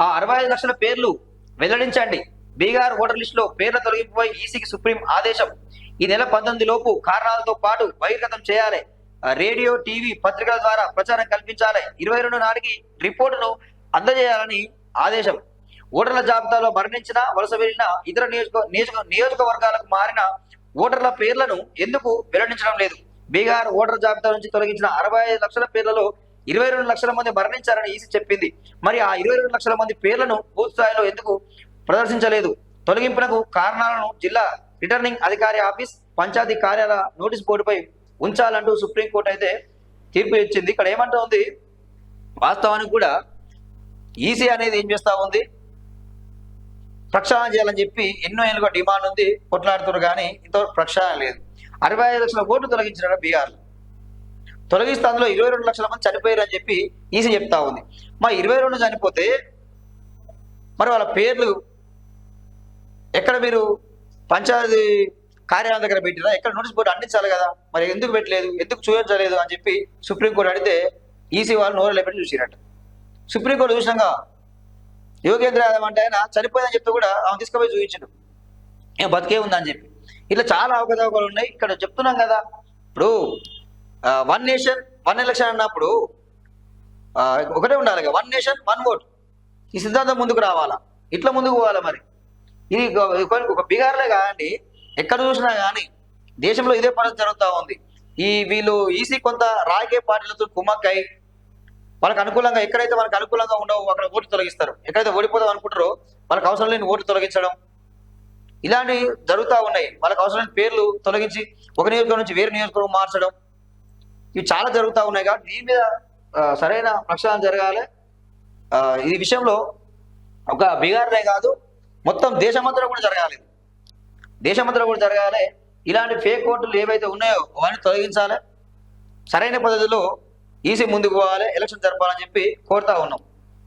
ఆ అరవై ఐదు లక్షల పేర్లు వెల్లడించండి. బీహార్ ఓటర్ లిస్టులో పేర్ల తొలగింపుపై ఈసీకి సుప్రీం ఆదేశం. ఈ నెల పంతొమ్మిది లోపు కారణాలతో పాటు బహిర్గతం చేయాలి. రేడియో టీవీ పత్రికల ద్వారా ప్రచారం కల్పించాలి. ఇరవై రెండు నాటికి రిపోర్టును అందజేయాలని ఆదేశం. ఓటర్ల జాబితాలో మరణించిన వలస వెళ్ళిన ఇతర నియోజక నియోజక నియోజకవర్గాలకు మారిన ఓటర్ల పేర్లను ఎందుకు వెల్లడించడం లేదు? బీహార్ ఓటర్ జాబితా నుంచి తొలగించిన అరవై ఐదు లక్షల పేర్లలో ఇరవై రెండు లక్షల మంది మరణించారని ఈసీ చెప్పింది. మరి ఆ ఇరవై రెండు లక్షల మంది పేర్లను పూర్తి స్థాయిలో ఎందుకు ప్రదర్శించలేదు? తొలగింపునకు కారణాలను జిల్లా రిటర్నింగ్ అధికారి ఆఫీస్ పంచాయతీ కార్యాలయ నోటీస్ బోర్డుపై ఉంచాలంటూ సుప్రీంకోర్టు అయితే తీర్పు ఇచ్చింది. ఇక్కడ ఏమంటుంది వాస్తవానికి కూడా ఈసీ అనేది ఏం చేస్తా ఉంది? ప్రక్షాళన చేయాలని చెప్పి ఎన్నో ఏళ్ళుగా డిమాండ్ ఉంది. కొట్లాడుతున్నారు కానీ ఇంతవరకు ప్రక్షాళన లేదు. అరవై ఐదు లక్షల కోట్లు తొలగించారు బీహార్లో? తొలగిస్తే అందులో ఇరవై రెండు లక్షల మంది చనిపోయారు అని చెప్పి ఈసీ చెప్తా ఉంది. మా ఇరవై రెండు చనిపోతే మరి వాళ్ళ పేర్లు ఎక్కడ మీరు పంచాయతీ కార్యాలయం దగ్గర పెట్టినా ఎక్కడ నోటీస్ బోర్డు అందించాలి కదా. మరి ఎందుకు పెట్టలేదు? ఎందుకు చూపించలేదు అని చెప్పి సుప్రీంకోర్టు అడిగితే ఈసీ వాళ్ళు నోరు లేపెట్టి చూసినట్టు సుప్రీంకోర్టు చూసినాక యోగేంద్ర యాదవ్ అంటే ఆయన చనిపోయిందని చెప్తే కూడా ఆమె తీసుకుపోయి చూపించాడు. ఏం బతికే ఉందని చెప్పి. ఇట్లా చాలా అవకతవకలు ఉన్నాయి. ఇక్కడ చెప్తున్నాం కదా. ఇప్పుడు వన్ నేషన్ వన్ ఎలక్షన్ అన్నప్పుడు ఒకటే ఉండాలి వన్ నేషన్ వన్ ఓట్ ఈ సిద్ధాంతం ముందుకు రావాలా? ఇట్లా ముందుకు పోవాలా మరి? ఇది ఒక- బీహార్లే కాదండి ఎక్కడ చూసినా కానీ దేశంలో ఇదే పని జరుగుతూ ఉంది. ఈ వీళ్ళు ఈసీ కొంత రాజకీయ పార్టీలతో కుమ్మక్కై వాళ్ళకి అనుకూలంగా ఎక్కడైతే వాళ్ళకి అనుకూలంగా ఉండవు అక్కడ ఓటు తొలగిస్తారు. ఎక్కడైతే ఓడిపోదాం అనుకుంటారో వాళ్ళకి అవసరం లేని ఓటు తొలగించడం. ఇలాంటివి జరుగుతూ ఉన్నాయి. వాళ్ళకి అవసరమైన పేర్లు తొలగించి ఒక నియోజకవర్గం నుంచి వేరే నియోజకవర్గం మార్చడం. ఇవి చాలా జరుగుతూ ఉన్నాయి కాబట్టి దీని మీద సరైన ప్రక్షాళన జరగాలి. ఈ విషయంలో ఒక బీహార్లే కాదు మొత్తం దేశమంతటా కూడా జరగాలి. దేశమంతటా కూడా జరగాలి. ఇలాంటి ఫేక్ ఓట్లు ఏవైతే ఉన్నాయో అవన్నీ తొలగించాలి. సరైన పద్ధతిలో ఈసీ ముందుకు పోవాలి ఎలక్షన్ జరపాలని చెప్పి కోరుతా ఉన్నాం.